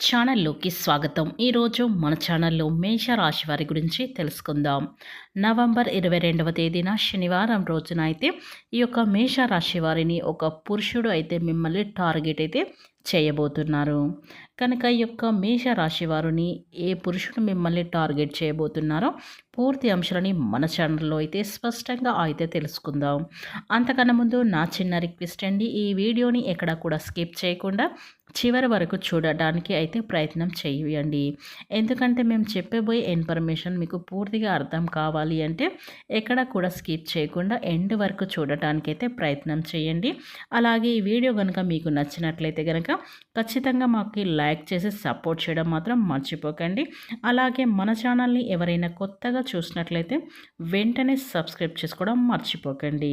ఛానల్లోకి స్వాగతం. ఈరోజు మన ఛానల్లో మేషరాశి వారి గురించి తెలుసుకుందాం. నవంబర్ ఇరవై రెండవ తేదీన శనివారం రోజున అయితే ఈ యొక్క మేష రాశి వారిని ఒక పురుషుడు అయితే మిమ్మల్ని టార్గెట్ అయితే చేయబోతున్నారు. కనుక ఈ యొక్క మేషరాశి వారిని ఏ పురుషుడు మిమ్మల్ని టార్గెట్ చేయబోతున్నారో పూర్తి అంశాలని మన ఛానల్లో అయితే స్పష్టంగా అయితే తెలుసుకుందాం. అంతకన్నా ముందు నా చిన్న రిక్వెస్ట్ అండి ఈ వీడియోని ఎక్కడ కూడా స్కిప్ చేయకుండా చివరి వరకు చూడడానికి అయితే ప్రయత్నం చేయండి. ఎందుకంటే మేము చెప్పబోయే ఇన్ఫర్మేషన్ మీకు పూర్తిగా అర్థం కావాలి అంటే ఎక్కడ కూడా స్కిప్ చేయకుండా ఎండ్ వరకు చూడటానికి అయితే ప్రయత్నం చేయండి. అలాగే ఈ వీడియో కనుక మీకు నచ్చినట్లయితే కనుక ఖచ్చితంగా మాకు లైక్ చేసి సపోర్ట్ చేయడం మాత్రం మర్చిపోకండి. అలాగే మన ఛానల్ని ఎవరైనా కొత్తగా చూసినట్లయితే వెంటనే సబ్స్క్రైబ్ చేసుకోవడం మర్చిపోకండి.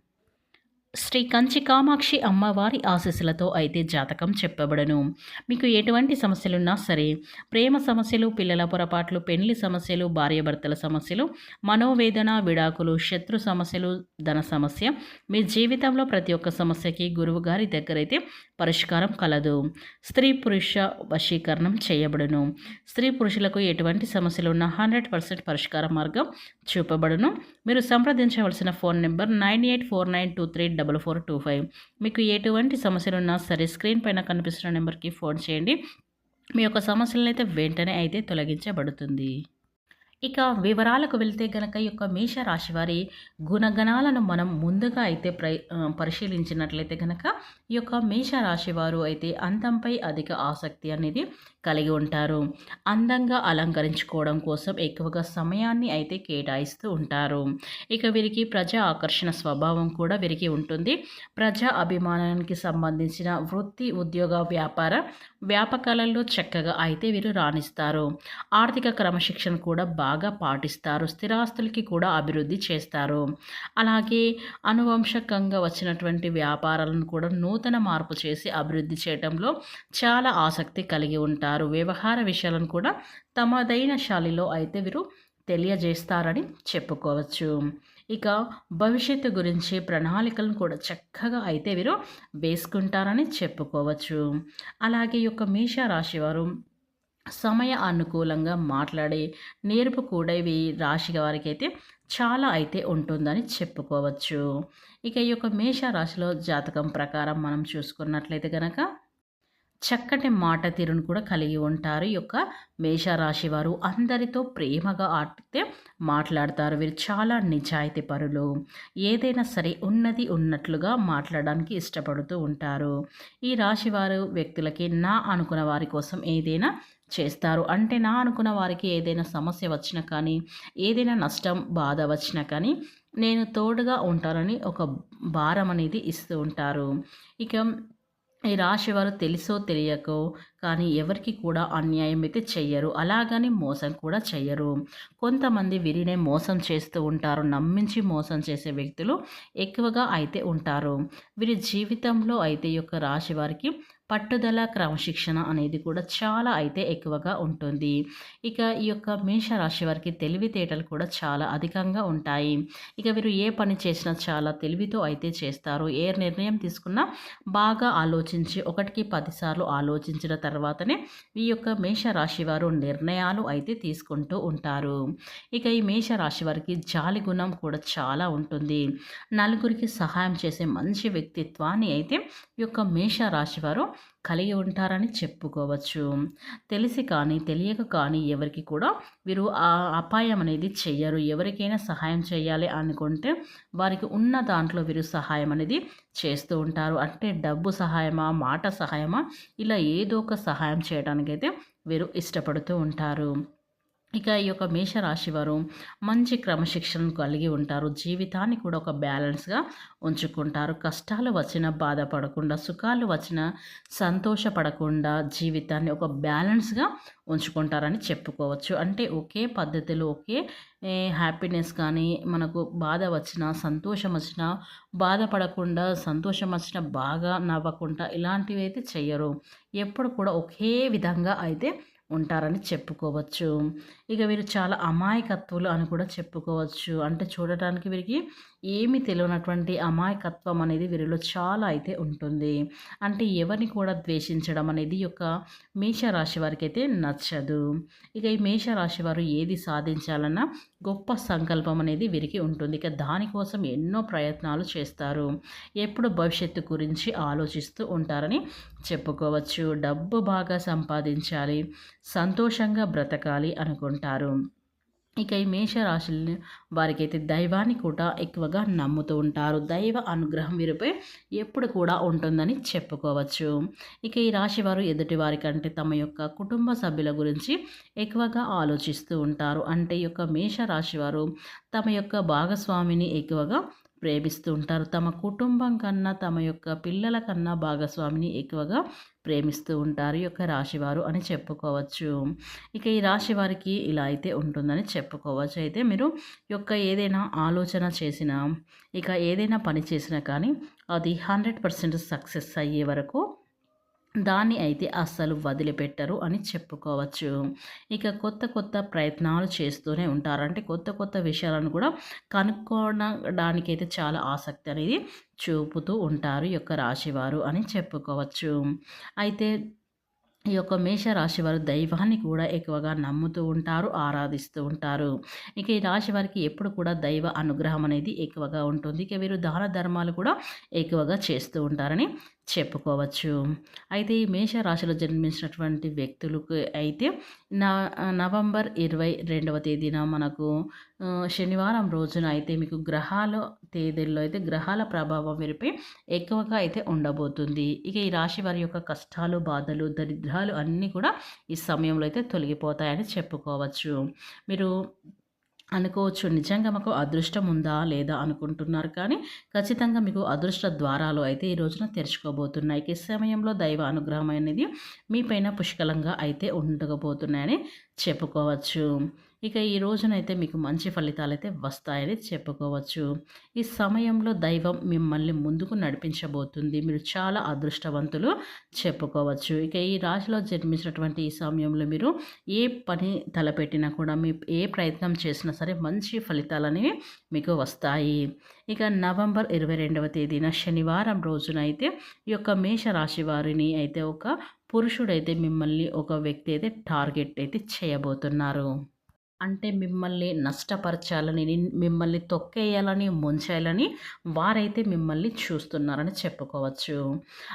శ్రీ కంచి కామాక్షి అమ్మవారి ఆశీస్సులతో అయితే జాతకం చెప్పబడను. మీకు ఎటువంటి సమస్యలున్నా సరే ప్రేమ సమస్యలు పిల్లల పొరపాట్లు పెళ్ళి సమస్యలు భార్యాభర్తల సమస్యలు మనోవేదన విడాకులు శత్రు సమస్యలు ధన సమస్య మీ జీవితంలో ప్రతి ఒక్క సమస్యకి గురువు గారి దగ్గరైతే పరిష్కారం కలదు. స్త్రీ పురుష వశీకరణం చేయబడును. స్త్రీ పురుషులకు ఎటువంటి సమస్యలు ఉన్న హండ్రెడ్ పర్సెంట్ పరిష్కార మార్గం చూపబడును. మీరు సంప్రదించవలసిన phone number nine eight four nine two three double four two five. మీకు ఎటువంటి సమస్యలున్నా సరే స్క్రీన్ పైన కనిపిస్తున్న నెంబర్కి ఫోన్ చేయండి. మీ యొక్క సమస్యలను అయితే వెంటనే అయితే తొలగించబడుతుంది. ఇక వివరాలకు వెళ్తే గనక ఈ యొక్క మేషరాశి వారి గుణగణాలను మనం ముందుగా అయితే ప్ర పరిశీలించినట్లయితే కనుక ఈ యొక్క మేషరాశి వారు అయితే అందంపై అధిక ఆసక్తి అనేది కలిగి ఉంటారు. అందంగా అలంకరించుకోవడం కోసం ఎక్కువగా సమయాన్ని అయితే కేటాయిస్తూ ఉంటారు. ఇక వీరికి ప్రజా ఆకర్షణ స్వభావం కూడా వీరికి ఉంటుంది. ప్రజా అభిమానానికి సంబంధించిన వృత్తి ఉద్యోగ వ్యాపార వ్యాపకాలలో చక్కగా అయితే వీరు రాణిస్తారు. ఆర్థిక క్రమశిక్షణ కూడా బాగా బాగా పాటిస్తారు స్థిరాస్తులకి కూడా అభివృద్ధి చేస్తారు. అలాగే అనువంశకంగా వచ్చినటువంటి వ్యాపారాలను కూడా నూతన మార్పు చేసి అభివృద్ధి చేయడంలో చాలా ఆసక్తి కలిగి ఉంటారు. వ్యవహార విషయాలను కూడా తమదైన శాలిలో అయితే వీరు తెలియజేస్తారని చెప్పుకోవచ్చు. ఇక భవిష్యత్తు గురించి ప్రణాళికలను కూడా చక్కగా అయితే వీరు వేసుకుంటారని చెప్పుకోవచ్చు. అలాగే ఈ యొక్క మేషరాశి వారు సమయ అనుకూలంగా మాట్లాడే నేర్పు కూడా ఇవి రాశి వారికి అయితే చాలా అయితే ఉంటుందని చెప్పుకోవచ్చు. ఇక ఈ యొక్క మేష రాశిలో జాతకం ప్రకారం మనం చూసుకున్నట్లయితే కనుక చక్కటి మాట తీరును కూడా కలిగి ఉంటారు. ఈ యొక్క మేషరాశి వారు అందరితో ప్రేమగా ఆడితే మాట్లాడతారు. వీరు చాలా నిజాయితీ పరులు. ఏదైనా సరే ఉన్నది ఉన్నట్లుగా మాట్లాడడానికి ఇష్టపడుతూ ఉంటారు. ఈ రాశి వారు వ్యక్తులకి నా అనుకున్న వారి కోసం ఏదైనా చేస్తారు. అంటే నా అనుకున్న వారికి ఏదైనా సమస్య వచ్చినా కానీ ఏదైనా నష్టం బాధ వచ్చినా కానీ నేను తోడుగా ఉంటానని ఒక భారం అనేది ఇస్తూ ఉంటారు. ఇక ఈ రాశి వారు తెలుసో తెలియకో కానీ ఎవరికి కూడా అన్యాయం అయితే చెయ్యరు. అలాగని మోసం కూడా చెయ్యరు. కొంతమంది వీరినే మోసం చేస్తూ ఉంటారు. నమ్మించి మోసం చేసే వ్యక్తులు ఎక్కువగా అయితే ఉంటారు. వీరి జీవితంలో అయితే ఈ యొక్క రాశి వారికి పట్టుదల క్రమశిక్షణ అనేది కూడా చాలా అయితే ఎక్కువగా ఉంటుంది. ఇక ఈ యొక్క మేషరాశి వారికి తెలివితేటలు కూడా చాలా అధికంగా ఉంటాయి. ఇక వీరు ఏ పని చేసినా చాలా తెలివితో అయితే చేస్తారు. ఏ నిర్ణయం తీసుకున్నా బాగా ఆలోచించి ఒకటికి పదిసార్లు ఆలోచించిన తర్వాతనే ఈ యొక్క మేషరాశి వారు నిర్ణయాలు అయితే తీసుకుంటూ ఉంటారు. ఇక ఈ మేషరాశి వారికి జాలి గుణం కూడా చాలా ఉంటుంది. నలుగురికి సహాయం చేసే మంచి వ్యక్తిత్వాన్ని అయితే ఈ యొక్క మేషరాశి వారు కలిగి ఉంటారని చెప్పుకోవచ్చు. తెలిసి కానీ తెలియక కానీ ఎవరికి కూడా వీరు ఆ అపాయం అనేది చెయ్యరు. ఎవరికైనా సహాయం చేయాలి అనుకుంటే వారికి ఉన్న దాంట్లో వీరు సహాయం అనేది చేస్తూ ఉంటారు. అంటే డబ్బు సహాయమా మాట సహాయమా ఇలా ఏదో ఒక సహాయం చేయడానికైతే వీరు ఇష్టపడుతూ ఉంటారు. ఇక ఈ యొక్క మేషరాశి వారు మంచి క్రమశిక్షణను కలిగి ఉంటారు. జీవితాన్ని కూడా ఒక బ్యాలెన్స్గా ఉంచుకుంటారు. కష్టాలు వచ్చినా బాధపడకుండా సుఖాలు వచ్చినా సంతోషపడకుండా జీవితాన్ని ఒక బ్యాలెన్స్గా ఉంచుకుంటారని చెప్పుకోవచ్చు. అంటే ఒకే పద్ధతిలో ఒకే హ్యాపీనెస్ కానీ మనకు బాధ వచ్చినా సంతోషం వచ్చినా బాధపడకుండా సంతోషం వచ్చినా బాగా నవ్వకుండా ఇలాంటివి అయితే చెయ్యరు. ఎప్పుడు కూడా ఒకే విధంగా అయితే ఉంటారని చెప్పుకోవచ్చు. ఇక వీరు చాలా అమాయకత్వులు అని కూడా చెప్పుకోవచ్చు. అంటే చూడటానికి వీరికి ఏమి తెలియనటువంటి అమాయకత్వం అనేది వీరిలో చాలా అయితే ఉంటుంది. అంటే ఎవరిని కూడా ద్వేషించడం అనేది యొక్క మేషరాశి వారికి అయితే నచ్చదు. ఇక ఈ మేషరాశి వారు ఏది సాధించాలన్నా గొప్ప సంకల్పం అనేది వీరికి ఉంటుంది. ఇక దానికోసం ఎన్నో ప్రయత్నాలు చేస్తారు. ఎప్పుడు భవిష్యత్తు గురించి ఆలోచిస్తూ ఉంటారని చెప్పుకోవచ్చు. డబ్బు బాగా సంపాదించాలి సంతోషంగా బ్రతకాలి అనుకుంటారు. ఇక ఈ మేషరాశులు వారికైతే దైవాన్ని కూడా ఎక్కువగా నమ్ముతూ ఉంటారు. దైవ అనుగ్రహం వీరిపై ఎప్పుడు కూడా ఉంటుందని చెప్పుకోవచ్చు. ఇక ఈ రాశి వారు ఎదుటి వారి కంటే తమ యొక్క కుటుంబ సభ్యుల గురించి ఎక్కువగా ఆలోచిస్తూ ఉంటారు. అంటే ఈ యొక్క మేషరాశి వారు తమ యొక్క భాగస్వామిని ఎక్కువగా ప్రేమిస్తూ ఉంటారు. తమ కుటుంబం కన్నా తమ యొక్క పిల్లల కన్నా భాగస్వామిని ఎక్కువగా ప్రేమిస్తూ ఉంటారు. ఈ యొక్క రాశివారు అని చెప్పుకోవచ్చు. ఇక ఈ రాశి వారికి ఇలా అయితే ఉంటుందని చెప్పుకోవచ్చు. అయితే మీరు యొక్క ఏదైనా ఆలోచన చేసినా ఇక ఏదైనా పని చేసినా కానీ అది హండ్రెడ్ పర్సెంట్ సక్సెస్ అయ్యే వరకు దాన్ని అయితే అస్సలు వదిలిపెట్టరు అని చెప్పుకోవచ్చు. ఇక కొత్త కొత్త ప్రయత్నాలు చేస్తూనే ఉంటారు. అంటే కొత్త కొత్త విషయాలను కూడా కనుక్కోవడానికైతే చాలా ఆసక్తి అనేది చూపుతూ ఉంటారు ఈ యొక్క రాశివారు అని చెప్పుకోవచ్చు. అయితే ఈ యొక్క మేషరాశి వారు దైవాన్ని కూడా ఎక్కువగా నమ్ముతూ ఉంటారు ఆరాధిస్తూ ఉంటారు. ఇక ఈ రాశి వారికి ఎప్పుడు కూడా దైవ అనుగ్రహం అనేది ఎక్కువగా ఉంటుంది. ఇక వీరు దాన ధర్మాలు కూడా ఎక్కువగా చేస్తూ ఉంటారని చెప్పుకోవచ్చు. అయితే ఈ మేషరాశిలో జన్మించినటువంటి వ్యక్తులకు అయితే నవంబర్ ఇరవై రెండవ తేదీన మనకు శనివారం రోజున అయితే మీకు గ్రహాల తేదీల్లో అయితే గ్రహాల ప్రభావం వీరిపై ఎక్కువగా అయితే ఉండబోతుంది. ఇక ఈ రాశి వారి యొక్క కష్టాలు బాధలు దరిద్రాలు అన్నీ కూడా ఈ సమయంలో అయితే తొలగిపోతాయని చెప్పుకోవచ్చు. మీరు అనుకోవచ్చు. నిజంగా మాకు అదృష్టం ఉందా లేదా అనుకుంటున్నారు. కానీ ఖచ్చితంగా మీకు అదృష్ట ద్వారాలు అయితే ఈ రోజున తెరుచుకోబోతున్నాయి. ఈ సమయంలో దైవ అనుగ్రహం అనేది మీపైన పుష్కలంగా అయితే ఉండకపోతున్నాయని చెప్పుకోవచ్చు. ఇక ఈ రోజునైతే మీకు మంచి ఫలితాలు అయితే వస్తాయని చెప్పుకోవచ్చు. ఈ సమయంలో దైవం మిమ్మల్ని ముందుకు నడిపించబోతుంది. మీరు చాలా అదృష్టవంతులు చెప్పుకోవచ్చు. ఇక ఈ రాశిలో జన్మించినటువంటి ఈ సమయంలో మీరు ఏ పని తలపెట్టినా కూడా మీ ఏ ప్రయత్నం చేసినా సరే మంచి ఫలితాలనేవి మీకు వస్తాయి. ఇక నవంబర్ ఇరవై రెండవ తేదీన శనివారం రోజున అయితే ఈ యొక్క మేషరాశి వారిని అయితే ఒక పురుషుడైతే మిమ్మల్ని ఒక వ్యక్తి అయితే టార్గెట్ అయితే చేయబోతున్నారు. అంటే మిమ్మల్ని నష్టపరచాలని మిమ్మల్ని తొక్కేయాలని ముంచేయాలని వారైతే మిమ్మల్ని చూస్తున్నారని చెప్పుకోవచ్చు.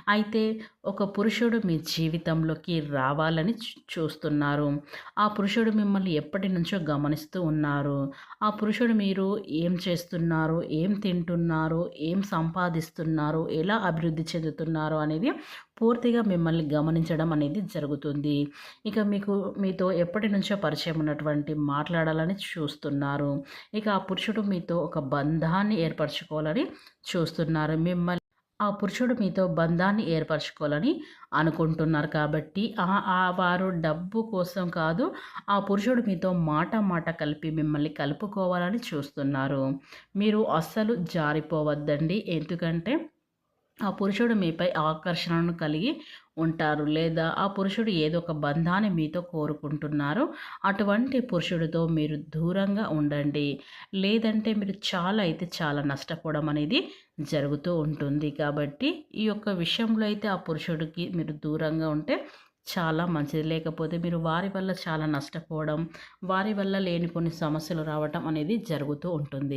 అయితే ఒక పురుషుడు మీ జీవితంలోకి రావాలని చూస్తున్నారు. ఆ పురుషుడు మిమ్మల్ని ఎప్పటి నుంచో గమనిస్తూ ఉన్నారు. ఆ పురుషుడు మీరు ఏం చేస్తున్నారు ఏం తింటున్నారు ఏం సంపాదిస్తున్నారు ఎలా అభివృద్ధి చెందుతున్నారు అనేది పూర్తిగా మిమ్మల్ని గమనించడం అనేది జరుగుతుంది. ఇక మీకు మీతో ఎప్పటి నుంచో పరిచయం ఉన్నటువంటి మాట్లాడాలని చూస్తున్నారు. ఇక ఆ పురుషుడు మీతో ఒక బంధాన్ని ఏర్పరచుకోవాలని చూస్తున్నారు. మిమ్మల్ని ఆ పురుషుడు మీతో బంధాన్ని ఏర్పరచుకోవాలని అనుకుంటున్నారు కాబట్టి ఆ వారు డబ్బు కోసం కాదు ఆ పురుషుడు మీతో మాట మాట కలిపి మిమ్మల్ని కలుపుకోవాలని చూస్తున్నారు. మీరు అస్సలు జారిపోవద్దండి. ఎందుకంటే ఆ పురుషుడు మీపై ఆకర్షణను కలిగి ఉంటారు లేదా ఆ పురుషుడు ఏదో ఒక బంధాన్ని మీతో కోరుకుంటున్నారు అటువంటి పురుషుడితో మీరు దూరంగా ఉండండి. లేదంటే మీరు చాలా అయితే చాలా నష్టపోవడం అనేది జరుగుతూ ఉంటుంది. కాబట్టి ఈ యొక్క విషయంలో అయితే ఆ పురుషుడికి మీరు దూరంగా ఉంటే చాలా మంచిది. లేకపోతే మీరు వారి వల్ల చాలా నష్టపోవడం వారి వల్ల లేని కొన్ని సమస్యలు రావటం అనేది జరుగుతూ ఉంటుంది.